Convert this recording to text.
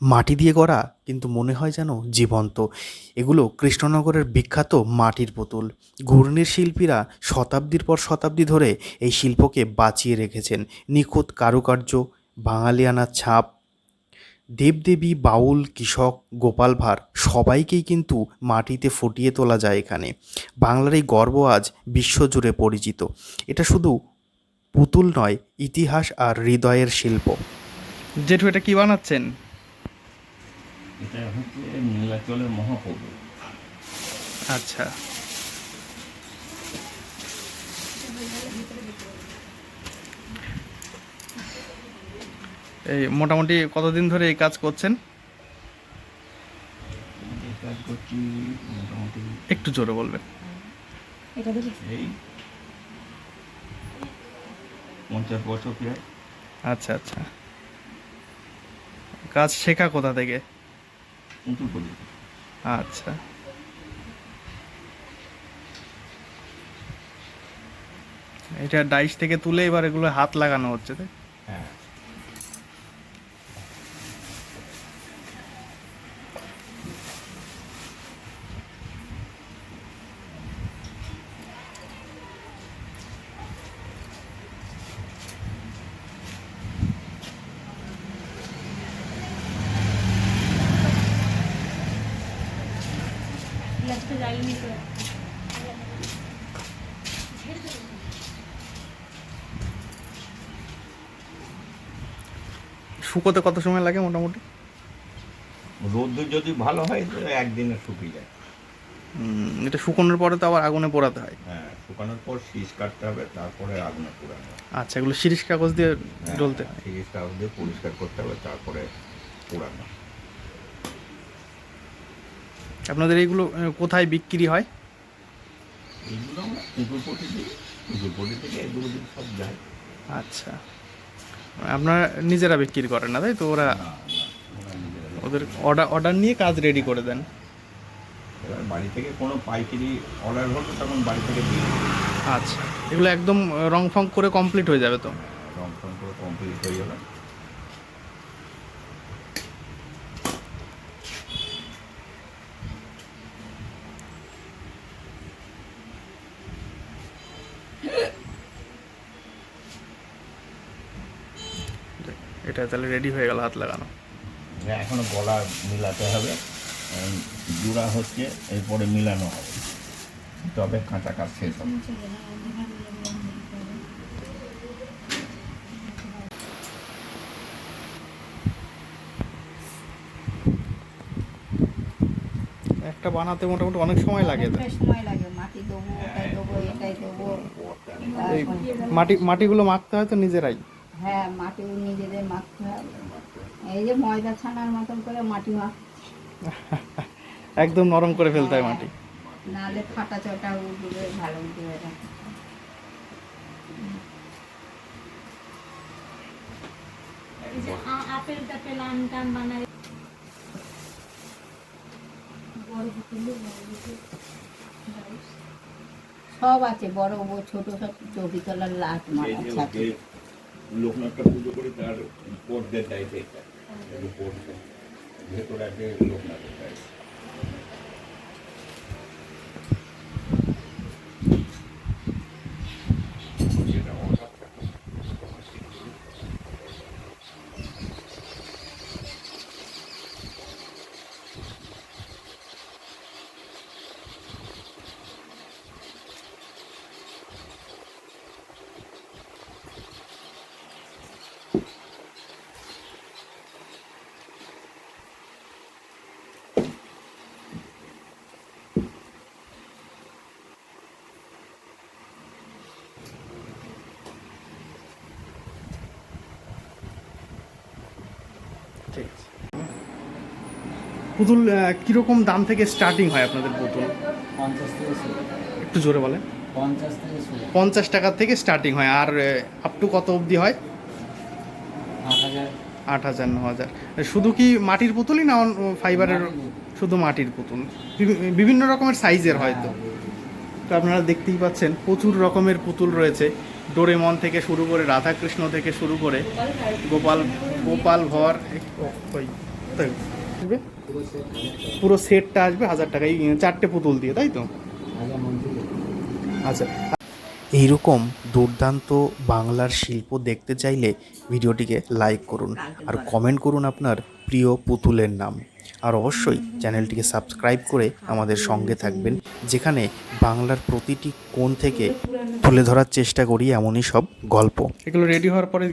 মাটি দিয়ে গড়া, কিন্তু মনে হয় যেন জীবন্ত। এগুলো কৃষ্ণনগরের বিখ্যাত মাটির পুতুল। ঘূর্ণির শিল্পীরা শতাব্দীর পর শতাব্দী ধরে এই শিল্পকে বাঁচিয়ে রেখেছেন। নিখুঁত কারুকার্য, বাঙালিয়ানার ছাপ, দেবদেবী, বাউল, কৃষক, গোপাল ভাঁড়, সবাইকেই কিন্তু মাটিতে ফুটিয়ে তোলা যায় এখানে। বাংলার এই গর্ব আজ বিশ্বজুড়ে পরিচিত। এটা শুধু পুতুল নয়, ইতিহাস আর হৃদয়ের শিল্প। জেঠু, এটা কি বানাচ্ছেন? এটা হচ্ছে নীলাচলের মহাপ্রভু। আচ্ছা। এই মোটামুটি কতদিন ধরে এই কাজ করছেন? এই কাজ করছি মোটামুটি একটু জোরে বলবেন। এই পঞ্চাশ বছর আচ্ছা আচ্ছা। কাজ শেখা কোথা থেকে? আচ্ছা। এটা ডাইস থেকে তুলে এবার এগুলো হাত লাগানো হচ্ছে তাই? হ্যাঁ। শুকোতে কত সময় লাগে মোটামুটি? রোদ্দুর যদি ভালো হয় তো একদিনে শুকিয়ে যায়। হুম, এটা শুকোনোর পরে তো আবার আগুনে পোড়াতে হয়। হ্যাঁ শুকানোর পর শীষ কাটতে হবে তারপরে আগুনে পোড়ানো। আচ্ছা এগুলো শিরিষ কাগজ দিয়ে হ্যাঁ, ডলতে হয়। কাগজ দিয়ে পরিষ্কার করতে হবে তারপরে পোড়ানো। আপনাদের এইগুলো কোথায় বিক্রি হয়? আমরা থেকে এগুলো দিন সব যায়। আচ্ছা। আপনারা নিজেরা বিক্রি করেন না তাই তো? ওরা ওদের অর্ডার অর্ডার নিয়ে কাজ রেডি করে দেন। এবার বাড়ি থেকে কোনো পাইকারি অর্ডার হলো তখন বাড়ি থেকে দিয়ে আচ্ছা। এগুলো একদম রং ফং করে কমপ্লিট হয়ে যাবে তো? রং ফং করে কমপ্লিট হয়ে গেল এটা তাহলে রেডি হয়ে গেল হাত লাগানো। এখনও গলা মিলাতে হবে। জোড়া হচ্ছে এরপরে মিলানো হবে। তবে কাঁচা কাজ শেষ হবে। একটা বানাতে মোটামুটি অনেক সময় লাগে তো। মাটি মাটিগুলো মাখতে হয় তো নিজেরাই। হ্যাঁ মাটি নিজেদের মাখতে হবে। এই যে ময়দা ছানার মতন করে মাটি মাখ একদম নরম করে ফেলতে হয় মাটি। নাহলে ফাটা চটা উঠবে ভালো উঠবে না আপেল টাপেল। সব আছে বড় ছোট সব চৌকিতলার লাট মারা লোকনাথটা পুজো করে তার পর্দের টাইপে এটা একটু ভেতরে আছে লোকনাথের টাইপ ঠিক আছে। পুতুল কীরকম দাম থেকে স্টার্টিং হয় আপনাদের পুতুল? পঞ্চাশ থেকে একটু জোরে বলেন। পঞ্চাশ থেকে পঞ্চাশ টাকা থেকে স্টার্টিং হয় আর আপ টু কত অবধি হয়? আট হাজার। ন হাজার। শুধু কি মাটির পুতুলই না ফাইবারের শুধু মাটির পুতুল। বিভিন্ন রকমের সাইজের হয়তো তো আপনারা দেখতেই পাচ্ছেন প্রচুর রকমের পুতুল রয়েছে। ডোরেমন থেকে শুরু করে রাধাকৃষ্ণ থেকে শুরু করে গোপাল গোপাল ভর? পুরো সেটটা আসবে হাজার টাকা। এই, চারটে পুতুল দিয়ে, তাই তো? আচ্ছা। এইরকম দুর্দান্ত বাংলার শিল্প দেখতে চাইলে ভিডিওটিকে লাইক করুন আর কমেন্ট করুন আপনার প্রিয় পুতুলের নাম। আর অবশ্যই চ্যানেলটিকে সাবস্ক্রাইব করে আমাদের সঙ্গে থাকবেন। যেখানে বাংলার প্রতিটি কোণ থেকে তুলে ধরার চেষ্টা করি এমনই সব গল্প। এগুলো রেডি হওয়ার পরে